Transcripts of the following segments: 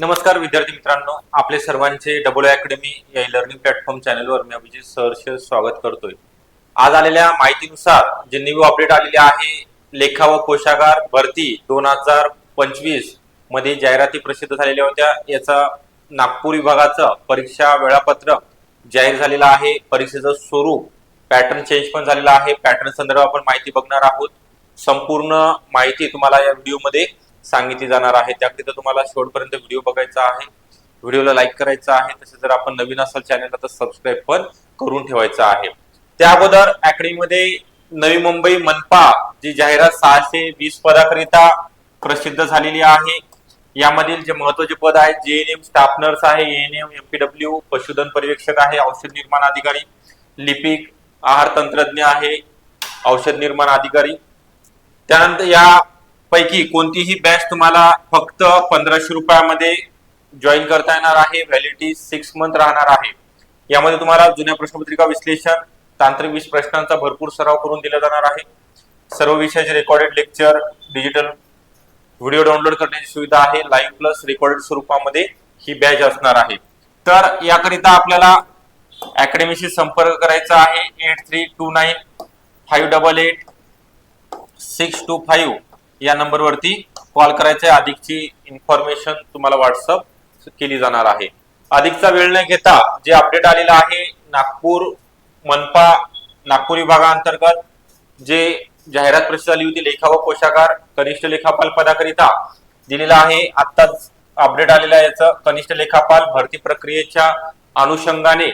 नमस्कार विद्यार्थी मित्रांनो. आपले सर्वांचे डबल अकॅडमी या लर्निंग प्लॅटफॉर्म चॅनलवर मी अभिजित सहर्ष स्वागत करतोय. आज आलेल्या माहितीनुसार जे न्यू अपडेट आलेले आहे लेखा व कोशागार भरती दोन हजार पंचवीसमध्ये जाहिराती प्रसिद्ध झालेल्या होत्या. याचा नागपूर विभागाचं परीक्षा वेळापत्रक जाहीर झालेलं आहे. परीक्षेचं स्वरूप पॅटर्न चेंज पण झालेला आहे. पॅटर्न संदर्भात आपण माहिती बघणार आहोत. संपूर्ण माहिती तुम्हाला या व्हिडिओमध्ये सांगितली जाणार आहे. त्याकरिता तुम्हाला शेवटपर्यंत व्हिडिओ बघायचा आहे. व्हिडिओला लाईक करायचा आहे. तसेच जर आपण नवीन असाल चॅनलला तर सबस्क्राईब पण करून ठेवायचं आहे. त्या अगोदर अकॅडमीमध्ये नवी मुंबई मनपा जी जाहिरात सहाशे वीस पदाकरिता प्रसिद्ध झालेली आहे. यामधील जे महत्त्वाचे पद आहेत जे एन एम स्टाफ नर्स आहे एन एम एमपीडब्ल्यू पशुधन पर्यवेक्षक आहे औषध निर्माण अधिकारी लिपिक आहार तंत्रज्ञ आहे औषध निर्माण अधिकारी. त्यानंतर या पैकी कोणतीही बॅच तुम्हाला फक्त पंधराशे रुपयामध्ये जॉईन करता येणार आहे व्हॅलिडिटी सिक्स मंथ राहणार आहे. यामध्ये तुम्हाला जुन्या प्रश्नपत्रिका विश्लेषण तांत्रिक वीस प्रश्नांचा भरपूर सराव करून दिला जाणार आहे. सर्व विषयाचे recorded lecture digital video download करण्याची सुविधा आहे. लाईव्ह प्लस रेकॉर्डेड स्वरूपामध्ये ही बॅच असणार आहे. तर याकरिता आपल्याला अकॅडमीशी संपर्क करायचा आहे. Eight three two nine five double eight six two five या नंबरवरती कॉल करायचा अधिकची इन्फॉर्मेशन तुम्हाला व्हॉट्सअप केली जाणार आहे. अधिकचा वेळ न घेता जे अपडेट आलेलं आहे नागपूर मनपा नागपूर विभागाअंतर्गत जे जाहिरात प्रसिद्ध झाली होती लेखा व कोशागार कनिष्ठ लेखापाल पदाकरिता दिलेला आहे. आत्ताच अपडेट आलेलं आहे याचं. कनिष्ठ लेखापाल भरती प्रक्रियेच्या अनुषंगाने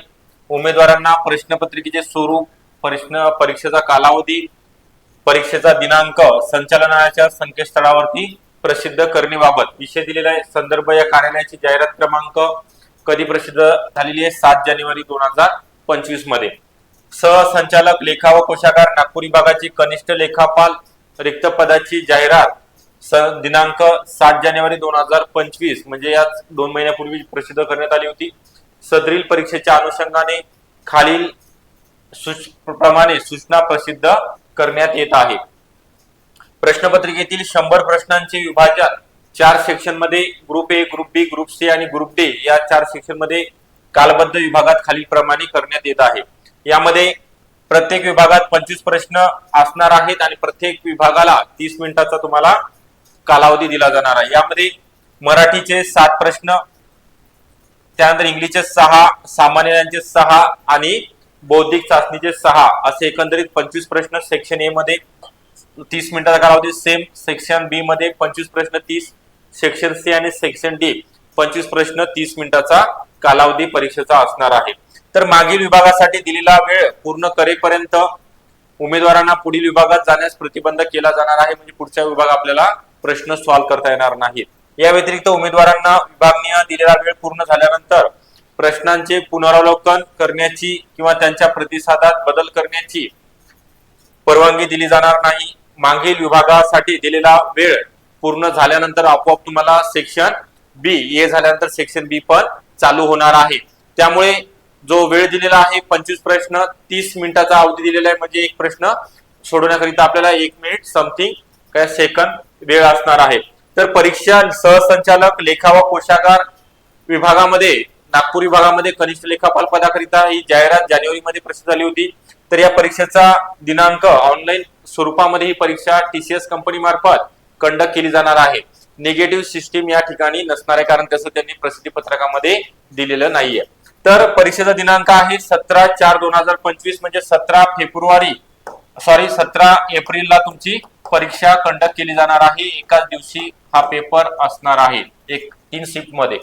उमेदवारांना प्रश्नपत्रिकेचे स्वरूप प्रश्न परीक्षेचा कालावधी परीक्षेचा दिनांक संचालनालयाच्या संकेतस्थळावरती प्रसिद्ध करण्याबाबत विषय दिलेला आहे. संदर्भ या कार्यालयाची जाहिरात क्रमांक कधी प्रसिद्ध झालेली आहे? सात जानेवारी दोन हजार पंचवीसमध्ये. सहसंचालक लेखा व कोशागार नागपूर विभागाची कनिष्ठ लेखापाल रिक्त पदाची जाहिरात दिनांक सात जानेवारी दोन हजार पंचवीस म्हणजे या दोन महिन्यापूर्वी प्रसिद्ध करण्यात आली होती. सदरील परीक्षेच्या अनुषंगाने खालील सूच प्रमाणे सूचना प्रसिद्ध करण्यात येत आहे. प्रश्नपत्रिकेतील शंभर प्रश्नांचे विभाजन चार सेक्शनमध्ये group A group B group C आणि ग्रुप डी या चार सेक्शनमध्ये कालबद्ध विभागात खालील प्रमाणे करण्यात येत आहे. यामध्ये प्रत्येक विभागात पंचवीस प्रश्न असणार आहेत आणि प्रत्येक विभागाला तीस मिनिटाचा तुम्हाला कालावधी दिला जाणार आहे. यामध्ये मराठीचे सात प्रश्न त्यानंतर इंग्लिशचे सहा सामान्य सहा आणि बौद्धिक चाचणीचे सहा असे एकंदरीत पंचवीस प्रश्न सेक्शन ए मध्ये तीस मिनिटाचा कालावधी सेम सेक्शन बी मध्ये पंचवीस प्रश्न तीस सेक्शन सी आणि सेक्शन डी पंचवीस प्रश्न तीस मिनिटाचा कालावधी परीक्षेचा असणार आहे. तर मागील विभागासाठी दिलेला वेळ पूर्ण करेपर्यंत उमेदवारांना पुढील विभागात जाण्यास प्रतिबंध केला जाणार आहे. म्हणजे पुढचा विभाग आपल्याला प्रश्न सॉल्व्ह करता येणार नाही. या व्यतिरिक्त उमेदवारांना विभागनीय दिलेला वेळ पूर्ण झाल्यानंतर प्रश्नांचे पुनरावलोकन करण्याची किंवा त्यांच्या प्रतिसादात बदल करण्याची परवानगी दिली जाणार नाही. मागील विभागासाठी दिलेला वेळ पूर्ण झाल्यानंतर आपोआप तुम्हाला सेक्शन बी ए झाल्यानंतर सेक्शन बी पण चालू होणार आहे. त्यामुळे जो वेळ दिलेला आहे पंचवीस प्रश्न तीस मिनिटाचा अवधी दिलेला आहे म्हणजे एक प्रश्न सोडवण्याकरिता आपल्याला एक मिनिट समथिंग काय सेकंद वेळ असणार आहे. तर परीक्षा सहसंचालक लेखा व कोशागार विभागामध्ये नागपूर विभागामध्ये कनिष्ठ लेखापाल पदाकरिता ही जाहिरात जानेवारीमध्ये प्रसिद्ध झाली होती. तर या परीक्षेचा दिनांक ऑनलाईन स्वरूपामध्ये ही परीक्षा टीसीएस कंपनी मार्फत कंडक्ट केली जाणार आहे. निगेटिव्ह सिस्टीम या ठिकाणी नसणार आहे कारण तसं त्यांनी प्रसिद्धी पत्रकामध्ये दिलेलं नाहीये. तर परीक्षेचा दिनांक आहे सतरा चार दोन हजार पंचवीस म्हणजे सतरा फेब्रुवारी सॉरी सतरा एप्रिलला तुमची परीक्षा कंडक्ट केली जाणार आहे. एकाच दिवशी हा पेपर असणार आहे एक तीन शिफ्टमध्ये.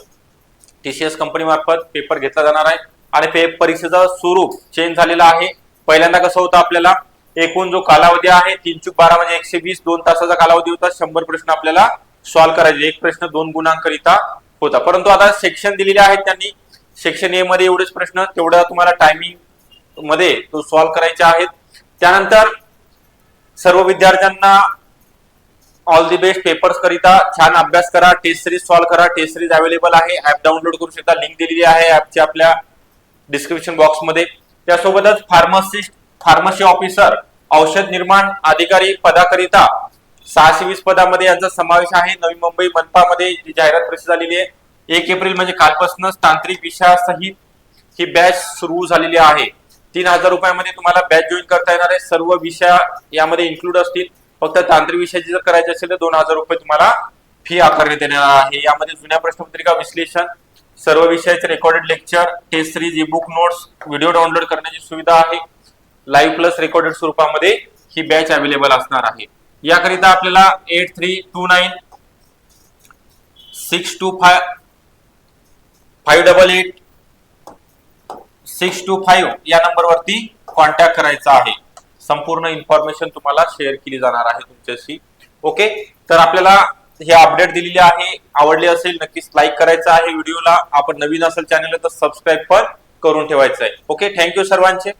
टीसीएस कंपनी मार्फत पेपर घेतला जाणार आहे. आणि पे परीक्षेचं स्वरूप चेंज झालेलं आहे. पहिल्यांदा कसं होतं आपल्याला? एकूण जो कालावधी आहे तीन चूक बारा म्हणजे एकशे वीस दोन तासाचा कालावधी होता. शंभर प्रश्न आपल्याला सॉल्व्ह करायचे. एक प्रश्न दोन गुणांकरिता होता. परंतु आता सेक्शन दिलेले आहेत त्यांनी. सेक्शन ए मध्ये एवढेच प्रश्न तेवढा तुम्हाला टायमिंगमध्ये तो सॉल्व्ह करायचे आहेत. त्यानंतर सर्व विद्यार्थ्यांना ऑल दी बेस्ट पेपर्स करिता छान अभ्यास करा. टेस्ट सिरीज सॉल्व्ह करा. टेस्ट सिरीज अवेलेबल आहे. ऍप डाउनलोड करू शकता. लिंक दिलेली आहे ऍपची आपल्या डिस्क्रिप्शन बॉक्समध्ये त्यासोबतच फार्मसिस्ट फार्मसी ऑफिसर औषध निर्माण अधिकारी पदाकरिता सहाशे वीस पदामध्ये यांचा समावेश आहे. नवी मुंबई मनपामध्ये जाहिरात प्रसिद्ध झालेली आहे. एक एप्रिल म्हणजे कालपासूनच तांत्रिक विषयासहित ही बॅच सुरू झालेली आहे. तीन हजार रुपयामध्ये तुम्हाला बॅच जॉईन करता येणार आहे. सर्व विषय यामध्ये इन्क्लूड असतील. फक्त तांत्रिक विषयाची जर करायची असेल तर दोन हजार रुपये तुम्हाला फी आकारण्यात येणार आहे. यामध्ये जुन्या प्रश्नपत्रिका विश्लेषण सर्व विषयाचे recorded lecture test series e book notes video download करण्याची सुविधा आहे. लाईव्ह प्लस रेकॉर्डेड स्वरूपामध्ये ही बॅच अवेलेबल असणार आहे. याकरिता आपल्याला eight three two nine six two five five double eight six two five या नंबरवरती कॉन्टॅक्ट करायचा आहे. संपूर्ण इन्फॉर्मेशन तुम्हाला शेअर केली जाणार आहे तुमच्याशी. ओके तर आपल्याला हे अपडेट दिलेली आहे. आवडली असेल नक्कीच लाईक करायचं आहे. व्हिडिओला आपण नवीन असेल चॅनल तर सबस्क्राईब पण करून ठेवायचं आहे. ओके थँक्यू सर्वांचे.